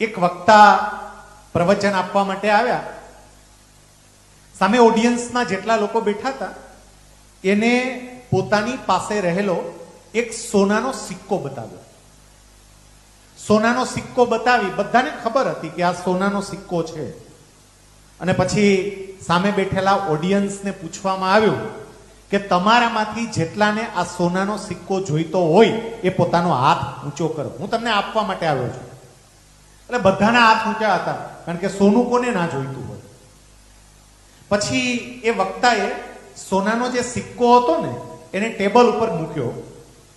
એક વક્તા પ્રવચન આપવા માટે આવ્યા. સામે ઓડિયન્સમાં જેટલા લોકો બેઠા હતા, એને પોતાની પાસે રહેલો એક સોનાનો સિક્કો બતાવ્યો. સોનાનો સિક્કો બતાવી બધાને ખબર હતી કે આ સોનાનો સિક્કો છે. અને પછી સામે બેઠેલા ઓડિયન્સને પૂછવામાં આવ્યું કે તમારામાંથી જેટલાને આ સોનાનો સિક્કો જોઈતો હોય એ પોતાનો હાથ ઊંચો કરો. હું તમને આપવા માટે આવ્યો છું. એટલે બધાના હાથ ઊંચા હતા, કારણ કે સોનું કોને ના જોઈતું હોય? પછી એ વક્તાએ સોનાનો જે સિક્કો હતો ને, એને ટેબલ ઉપર મૂક્યો.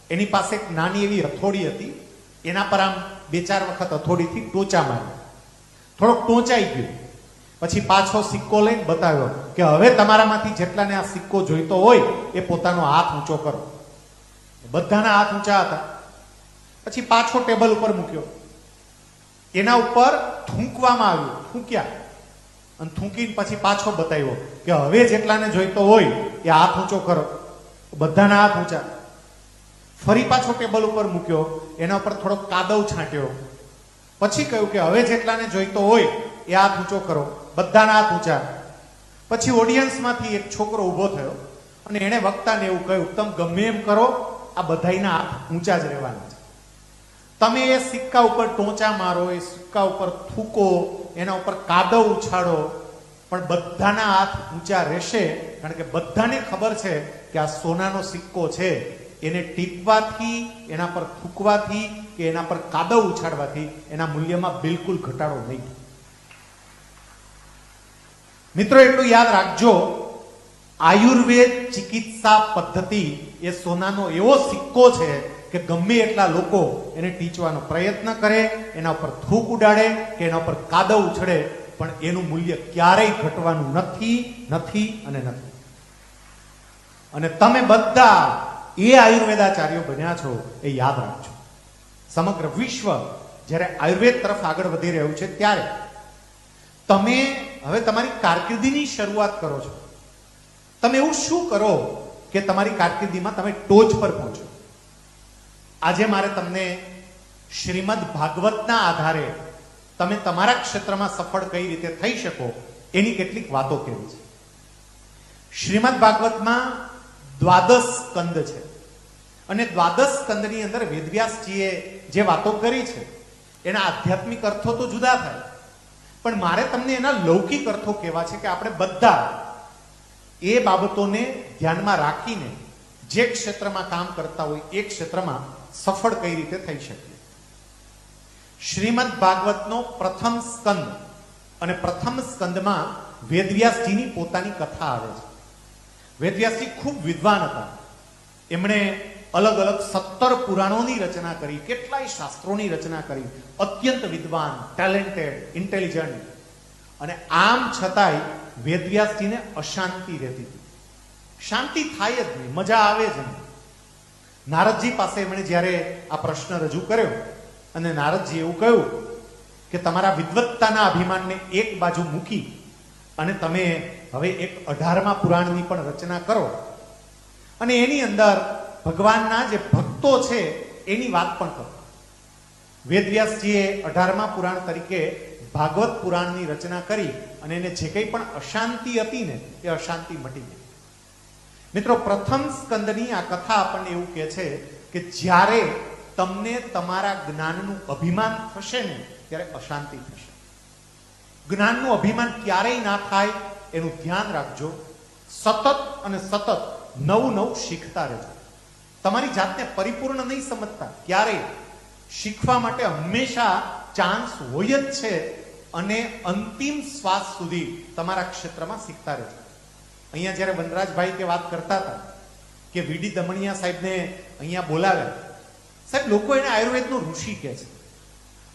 એની પાસે એક નાની એવી હથોડી હતી. એના પર આમ બે ચાર વખત હથોડીથી ટોચા માર્યો. થોડોક ટોંચાઈ ગયો. પછી પાછો સિક્કો લઈને બતાવ્યો કે હવે તમારામાંથી જેટલાને આ સિક્કો જોઈતો હોય, એ પોતાનો હાથ ઊંચો કરો. બધાના હાથ ઊંચા હતા. પછી પાછો ટેબલ ઉપર મૂક્યો. એના ઉપર થૂંકવામાં આવ્યું. થૂંક્યા. અને થૂંકીને પછી પાછો બતાવ્યો કે હવે જેટલાને જોઈતો હોય એ હાથ ઊંચો કરો. બધાના હાથ ઊંચા. ફરી પાછો ટેબલ ઉપર મૂક્યો. એના ઉપર થોડોક કાદવ છાંટ્યો. પછી કહ્યું કે હવે જેટલાને જોઈતો હોય એ હાથ ઊંચો કરો. બધાના હાથ ઊંચા. પછી ઓડિયન્સમાંથી એક છોકરો ઊભો થયો. અને એણે વક્તાને એવું કહ્યું, તમે ગમે એમ કરો, આ બધાયના હાથ ઊંચા જ રહેવાના છે. તમે એ સિક્કા ઉપર ટોચા મારો, એ સિક્કા ઉપર થૂકો, એના ઉપર કાદવ ઉછાળો, પણ બધાના હાથ ઊંચા રહેશે, કારણ કે બધાને ખબર છે કે આ સોનાનો સિક્કો છે. એને ટીપવાથી, એના પર થૂકવાથી કે એના પર કાદવ ઉછાળવાથી એના મૂલ્યમાં બિલકુલ ઘટાડો નહીં. મિત્રો, એટલું યાદ રાખજો, આયુર્વેદ ચિકિત્સા પદ્ધતિ એ સોનાનો એવો સિક્કો છે કે ગમે એટલા લોકો એને ટીચવાનો પ્રયત્ન કરે, એના ઉપર થૂક ઉડાડે કે એના ઉપર કાદવ ઉછળે, પણ એનું મૂલ્ય ક્યારેય ઘટવાનું નથી નથી અને નથી. અને તમે બધા એ આયુર્વેદાચાર્યો બન્યા છો એ યાદ રાખજો. સમગ્ર વિશ્વ જ્યારે આયુર્વેદ તરફ આગળ વધી રહ્યું છે ત્યારે. તમે હવે તમારી કારકિર્દીની શરૂઆત કરો છો. તમે એવું શું કરો કે તમારી કારકિર્દીમાં તમે ટોચ પર પહોંચો? આજે મારે તમને શ્રીમદ ભાગવતના આધારે તમે તમારા ક્ષેત્રમાં સફળ કઈ રીતે થઈ શકો એની કેટલીક વાતો કહેવી છે. શ્રીમદ ભાગવતમાં દ્વાદશ સ્કંદ છે. અને દ્વાદશ સ્કંદની અંદર વેદવ્યાસજીએ જે વાતો કરી છે, એના આધ્યાત્મિક અર્થો તો જુદા થાય. પણ મારે તમને એના લૌકિક અર્થો કહેવા છે કે આપણે બધા એ બાબતોને ધ્યાનમાં રાખીને જે ક્ષેત્રમાં કામ કરતા હોય એ ક્ષેત્રમાં સફળ કઈ રીતે થઈ શકીએ શ્રીમદ ભાગવતનો પ્રથમ સ્કંદ અને પ્રથમ સ્કંદમાં વેદવ્યાસજીની પોતાની કથા આવે છે. વેદવ્યાસજી ખૂબ વિદ્વાન હતા. એમણે અલગ અલગ સત્તર પુરાણોની રચના કરી, કેટલાય શાસ્ત્રોની રચના કરી. અત્યંત વિદ્વાન ટેલેન્ટેડ ઇન્ટેલિજન્ટ અને આમ છતાંય વેદવ્યાસજીને અશાંતિ રહેતી હતી. શાંતિ થાય જ નહીં, મજા આવે જ નહીં. નારદજી પાસે એમણે જ્યારે આ પ્રશ્ન રજૂ કર્યો અને નારદજી એવું કહ્યું કે તમારા વિદવત્તાના અભિમાનને એક બાજુ મૂકી અને તમે હવે એક અઢારમા પુરાણની પણ રચના કરો. અને એની અંદર ભગવાનના જે ભક્તો છે એની વાત પણ કરો. વેદવ્યાસજીએ અઢારમા પુરાણ તરીકે ભાગવત પુરાણની રચના કરી અને એને જે કંઈ પણ અશાંતિ હતી ને એ અશાંતિ મટી ગઈ. મિત્રો, પ્રથમ સ્કંદની આ કથા આપણને એવું કહે છે કે જ્યારે તમને તમારા જ્ઞાનનું અભિમાન થશે ને, ત્યારે અશાંતિ થશે. જ્ઞાનનું અભિમાન ક્યારેય ના થાય, એનું ધ્યાન રાખજો. સતત અને સતત નવું નવું શીખતા રહેજો. તમારી જાતને પરિપૂર્ણ નહીં સમજતા. ક્યારેય. શીખવા માટે હંમેશા ચાન્સ હોય જ છે અને અંતિમ શ્વાસ સુધી તમારા ક્ષેત્રમાં શીખતા રહેજો. અહીંયા જ્યારે વનરાજભાઈ કે વાત કરતા હતા કે વીડી દમણિયા સાહેબને અહીંયા બોલાવ્યા સાહેબ, લોકો એને આયુર્વેદનો ઋષિ કહે છે.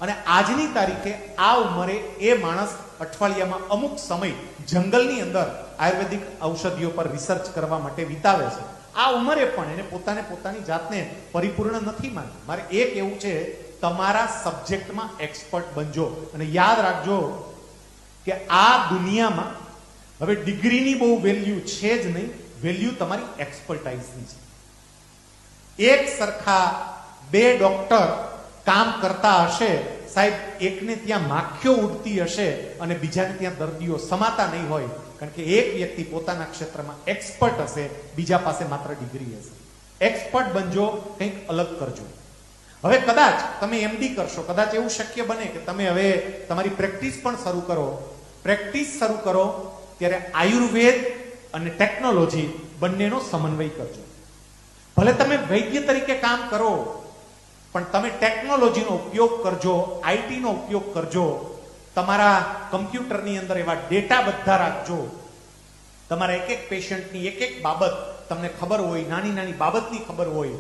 અને આજની તારીખે આ ઉંમરે એ માણસ અઠવાડિયામાં અમુક સમય જંગલની અંદર આયુર્વેદિક ઔષધિઓ પર રિસર્ચ કરવા માટે વિતાવે છે. આ ઉંમરે પણ એને પોતાને પોતાની જાતને પરિપૂર્ણ નથી માની. મારે એ કહેવું છે, તમારા સબ્જેક્ટમાં એક્સપર્ટ બનજો અને યાદ રાખજો કે આ દુનિયામાં હવે ડિગ્રીની બહુ વેલ્યુ છે જ નહીં, વેલ્યુ તમારી એક્સપર્ટાઇઝની છે. એક સરખા બે ડોક્ટર કામ કરતા હશે, સાહેબ, એકને ત્યાં માખીઓ ઉડતી હશે અને બીજાને ત્યાં દર્દીઓ સમાતા નહીં હોય, કારણ કે એક વ્યક્તિ પોતાના ક્ષેત્રમાં એક્સપર્ટ હશે, બીજા પાસે માત્ર ડિગ્રી હશે. એક્સપર્ટ બનજો, કંઈક અલગ કરજો. હવે કદાચ તમે એમડી કરશો, કદાચ એવું શક્ય બને કે તમે હવે તમારી પ્રેક્ટિસ પણ શરૂ કરો. પ્રેક્ટિસ શરૂ કરો ત્યારે આયુર્વેદ અને ટેકનોલોજી બંનેનો સમન્વય કરજો. ભલે તમે વૈદ્ય તરીકે કામ કરો, પણ તમે ટેકનોલોજીનો ઉપયોગ કરજો, આઈટીનો ઉપયોગ કરજો, તમારા કમ્પ્યુટરની અંદર એવા ડેટા બધા રાખજો. તમારા એક એક પેશન્ટની એક એક બાબત તમને ખબર હોય, નાની નાની બાબતની ખબર હોય,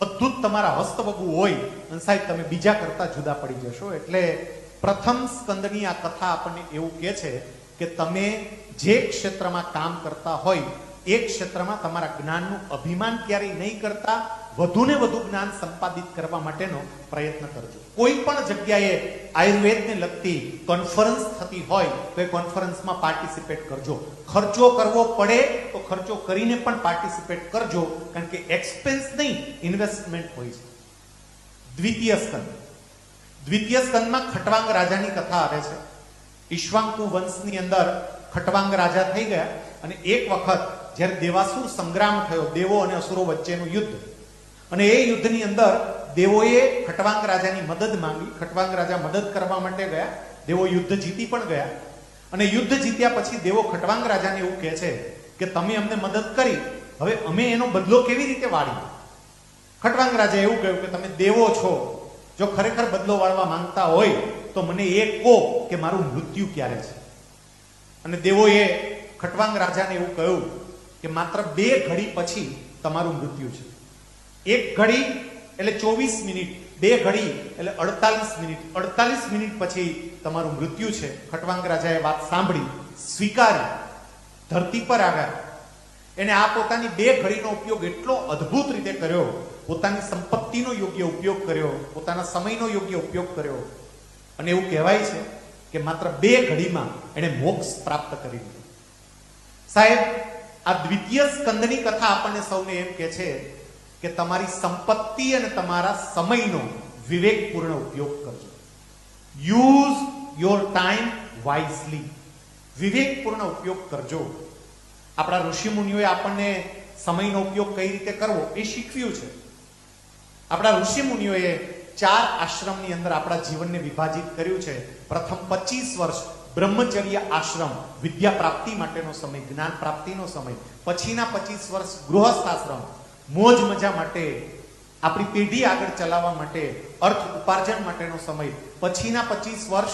બધું જ તમારા હસ્તવગું હોય, અને સાહેબ તમે બીજા કરતા જુદા પડી જશો. એટલે પ્રથમ સ્કંદની આ કથા આપણને એવું કહે છે કે તમે જે ક્ષેત્રમાં કામ કરતા હોય, એ ક્ષેત્રમાં તમારા જ્ઞાનનું અભિમાન ક્યારેય નહીં કરતા, વધુને વધુ જ્ઞાન સંપાદિત કરવા માટેનો પ્રયત્ન કરજો. કોઈ પણ જગ્યાએ આયુર્વેદને લગતી કોન્ફરન્સ થતી હોય, તો એ કોન્ફરન્સમાં પાર્ટિસિપેટ કરજો. ખર્ચો કરવો પડે, તો ખર્ચો કરીને પણ પાર્ટિસિપેટ કરજો, કારણ કે એક્સપેન્સ નહીં ઇન્વેસ્ટમેન્ટ હોય છે. દ્વિતીય સ્કંદ. દ્વિતીય સ્કંદમાં ખટવાંગ રાજાની કથા આવે છે. ઈશ્વાંકુ વંશની અંદર ખટવાંગ રાજા થઈ ગયા અને એક વખત જ્યારે દેવાસુર સંગ્રામ થયો, દેવો અને અસુરો વચ્ચેનું યુદ્ધ. અને એ યુદ્ધની અંદર દેવોએ ખટવાંગ રાજાની મદદ માંગી. ખટવાંગ રાજા મદદ કરવા માટે ગયા. દેવો યુદ્ધ જીતી પણ ગયા. અને યુદ્ધ જીત્યા પછી દેવો ખટવાંગ રાજાને એવું કહે છે કે, તમે અમને મદદ કરી. હવે અમે એનો બદલો કેવી રીતે વાળીએ? ખટવાંગ રાજા એવું કહ્યું કે, તમે દેવો છો. જો ખરેખર બદલો વાળવા માંગતા હોય, તો મને એ કહો કે મારું મૃત્યુ ક્યારે છે? અને દેવોએ ખટવાંગ રાજાને એવું કહ્યું કે માત્ર બે ઘડી પછી તમારું મૃત્યુ છે. એક ઘડી એટલે ચોવીસ મિનિટ, બે ઘડી એટલે અડતાલીસ મિનિટ. અડતાલીસ મિનિટ પછી તમારું મૃત્યુ છે. ખટવાંગ રાજાએ વાત સાંભળી, સ્વીકારી, ધરતી પર આવ્યા. એને આ પોતાની બે ઘડીનો ઉપયોગ એટલો અદ્ભુત રીતે કર્યો પોતાની સંપત્તિનો યોગ્ય ઉપયોગ કર્યો, પોતાના સમયનો યોગ્ય ઉપયોગ કર્યો. અને એવું કહેવાય છે કે માત્ર બે ઘડીમાં એણે મોક્ષ પ્રાપ્ત કરી લીધું. સાહેબ, આ દ્વિતીય સ્કંદની કથા આપણને સૌને એમ કે છે કે તમારી સંપત્તિ અને તમારા સમયનો વિવેકપૂર્ણ ઉપયોગ કરજો. યુઝ યોર ટાઈમ વાઇઝલી વિવેકપૂર્ણ ઉપયોગ કરજો. આપણા ઋષિ મુનિઓએ આપણને સમયનો ઉપયોગ કઈ રીતે કરવો એ શીખવ્યું છે. આપણા ઋષિ મુનિઓએ ચાર આશ્રમની અંદર આપણા જીવનને વિભાજિત કર્યું છે. પ્રથમ પચીસ વર્ષ બ્રહ્મચર્ય આશ્રમ, વિદ્યા પ્રાપ્તિ માટેનો સમય, જ્ઞાન પ્રાપ્તિનો સમય. પછીના પચીસ વર્ષ ગૃહસ્થ આશ્રમ, મોજ મજા માટે, આપણી પેઢી આગળ ચલાવવા માટે, અર્થ ઉપાર્જન માટેનો સમય. પછીના પચીસ વર્ષ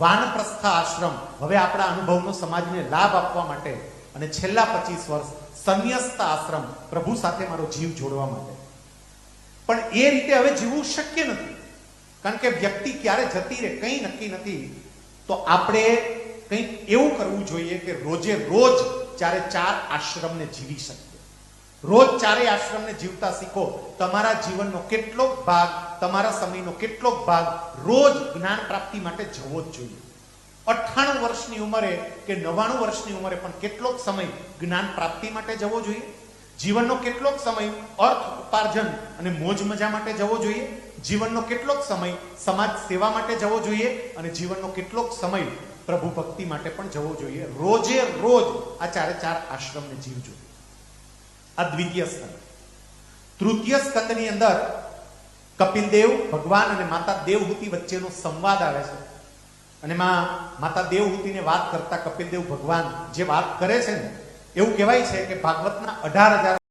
વાનપ્રસ્થ આશ્રમ, હવે આપણા અનુભવનો સમાજને લાભ આપવા માટે. અને છેલ્લા પચીસ વર્ષ સંન્યસ્ત આશ્રમ, પ્રભુ સાથે મારો જીવ જોડવા માટે. પણ એ રીતે હવે જીવવું શક્ય નથી. કારણ કે વ્યક્તિ ક્યારે જતી રહે, કંઈ નક્કી નથી. તો આપણે કંઈક એવું કરવું જોઈએ કે રોજે રોજ ચારે ચાર આશ્રમને જીવી શકીએ. રોજ ચારે આશ્રમને જીવતા શીખો. તમારા જીવનનો કેટલોક ભાગ, તમારા સમયનો કેટલોક ભાગ રોજ જ્ઞાન પ્રાપ્તિ માટે જવો જ જોઈએ. અઠ્ઠાણું વર્ષની ઉંમરે કે નવ્વાણું વર્ષની ઉંમરે પણ કેટલોક સમય જ્ઞાન પ્રાપ્તિ માટે જવો જોઈએ? જીવનનો કેટલોક સમય અર્થ ઉપાર્જન અને મોજ મજા માટે જવો જોઈએ, જીવનનો કેટલોક સમય સમાજ સેવા માટે જવો જોઈએ અને જીવનનો કેટલોક સમય પ્રભુ ભક્તિ માટે પણ જવો જોઈએ. રોજે રોજ આ ચારે ચાર આશ્રમને જીવજો આ દ્વિતીય સ્કંદ તૃતીય સ્કંદની અંદર કપિલદેવ ભગવાન અને માતા દેવહૂતિ વચ્ચેનો સંવાદ આવે છે. અને માં માતા દેવહૂતિને વાત કરતા કપિલદેવ ભગવાન જે વાત કરે છે ને એવું કહેવાય છે કે ભાગવતના અઢાર હજાર